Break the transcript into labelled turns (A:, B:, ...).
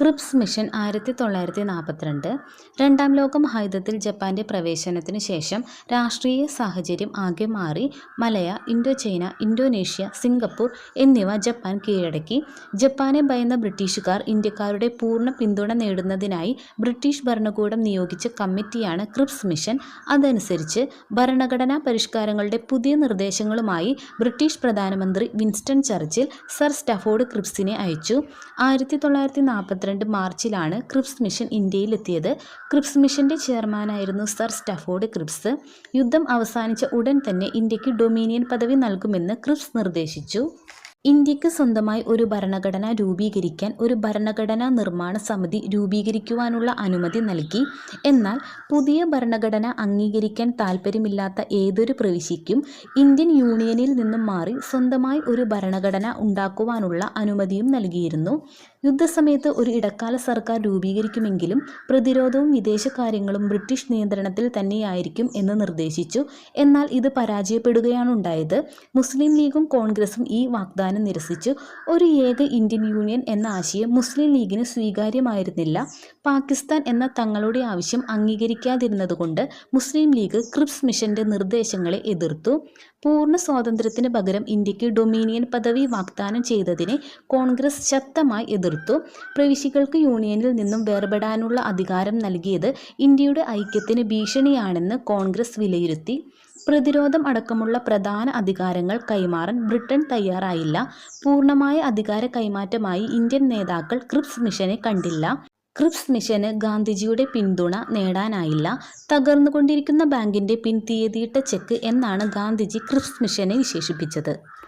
A: Cripps mission ആയിരത്തി തൊള്ളായിരത്തി നാൽപ്പത്തിരണ്ട് രണ്ടാം ലോക മഹായുദ്ധത്തിൽ ജപ്പാന്റെ പ്രവേശനത്തിനു ശേഷം രാഷ്ട്രീയ സാഹചര്യം ആകെ മാറി Malaya Indo China Indonesia Singapore എന്നിവ ജപ്പാൻ കീഴടക്കി. ജപ്പാനെ ഭയന്ന ബ്രിട്ടീഷുകാർ ഇന്ത്യക്കാരുടെ പൂർണ പിന്തുണ നേടുന്നതിനായി ബ്രിട്ടീഷ് ഭരണകൂടം നിയോഗിച്ച കമ്മിറ്റിയാണ് ക്രിപ്സ് മിഷൻ. അതനുസരിച്ച് ഭരണഘടനാ പരിഷ്കാരങ്ങളുടെ പുതിയ നിർദ്ദേശങ്ങളുമായി ബ്രിട്ടീഷ് പ്രധാനമന്ത്രി വിൻസ്റ്റൺ ചർച്ചിൽ സർ സ്റ്റഫോർഡ് ക്രിപ്സിനെ അയച്ചു. ആയിരത്തി തൊള്ളായിരത്തി നാൽപ്പത്തിരണ്ട് മാർച്ചിലാണ് ക്രിപ്സ് മിഷൻ ഇന്ത്യയിലെത്തിയത്. ക്രിപ്സ് മിഷന്റെ ചെയർമാനായിരുന്നു സർ സ്റ്റഫോർഡ് ക്രിപ്സ്. യുദ്ധം അവസാനിച്ച ഉടൻ തന്നെ ഇന്ത്യയ്ക്ക് ഡൊമീനിയൻ പദവി നൽകുമെന്ന് ക്രിപ്സ് നിർദ്ദേശിച്ചു. ഇന്ത്യയ്ക്ക് സ്വന്തമായി ഒരു ഭരണഘടന രൂപീകരിക്കാൻ ഒരു ഭരണഘടനാ നിർമ്മാണ സമിതി രൂപീകരിക്കുവാനുള്ള അനുമതി നൽകി. എന്നാൽ പുതിയ ഭരണഘടന അംഗീകരിക്കാൻ താൽപ്പര്യമില്ലാത്ത ഏതൊരു പ്രവിശ്യയ്ക്കും ഇന്ത്യൻ യൂണിയനിൽ നിന്നും മാറി സ്വന്തമായി ഒരു ഭരണഘടന ഉണ്ടാക്കുവാനുള്ള അനുമതിയും നൽകിയിരുന്നു. യുദ്ധസമയത്ത് ഒരു ഇടക്കാല സർക്കാർ രൂപീകരിക്കുമെങ്കിലും പ്രതിരോധവും വിദേശകാര്യങ്ങളും ബ്രിട്ടീഷ് നിയന്ത്രണത്തിൽ തന്നെയായിരിക്കും എന്ന് നിർദ്ദേശിച്ചു. എന്നാൽ ഇത് പരാജയപ്പെടുകയാണുണ്ടായത്. മുസ്ലിം ലീഗും കോൺഗ്രസും ഈ വാഗ്ദാനം നിരസിച്ചു. ഒരു ഏക ഇന്ത്യൻ യൂണിയൻ എന്ന ആശയം മുസ്ലിം ലീഗിന് സ്വീകാര്യമായിരുന്നില്ല. പാകിസ്ഥാൻ എന്ന തങ്ങളുടെ ആവശ്യം അംഗീകരിക്കാതിരുന്നതുകൊണ്ട് മുസ്ലിം ലീഗ് ക്രിപ്സ് മിഷന്റെ നിർദ്ദേശങ്ങളെ എതിർത്തു. പൂർണ സ്വാതന്ത്ര്യത്തിന് പകരം ഇന്ത്യയ്ക്ക് ഡൊമീനിയൻ പദവി വാഗ്ദാനം ചെയ്തതിനെ കോൺഗ്രസ് ശക്തമായി എതിർത്തു. പ്രവിശ്യകൾക്ക് യൂണിയനിൽ നിന്നും വേർപെടാനുള്ള അധികാരം നൽകിയത് ഇന്ത്യയുടെ ഐക്യത്തിന് ഭീഷണിയാണെന്ന് കോൺഗ്രസ് വിലയിരുത്തി. പ്രതിരോധം അടക്കമുള്ള പ്രധാന അധികാരങ്ങൾ കൈമാറാൻ ബ്രിട്ടൻ തയ്യാറായില്ല. പൂർണമായ അധികാര കൈമാറ്റമായി ഇന്ത്യൻ നേതാക്കൾ ക്രിപ്സ് മിഷനെ കണ്ടില്ല. ക്രിപ്സ് മിഷന് ഗാന്ധിജിയുടെ പിന്തുണ നേടാനായില്ല. തകർന്നുകൊണ്ടിരിക്കുന്ന ബാങ്കിന്റെ പിൻതീയതിയിട്ട ചെക്ക് എന്നാണ് ഗാന്ധിജി ക്രിപ്സ് മിഷനെ വിശേഷിപ്പിച്ചത്.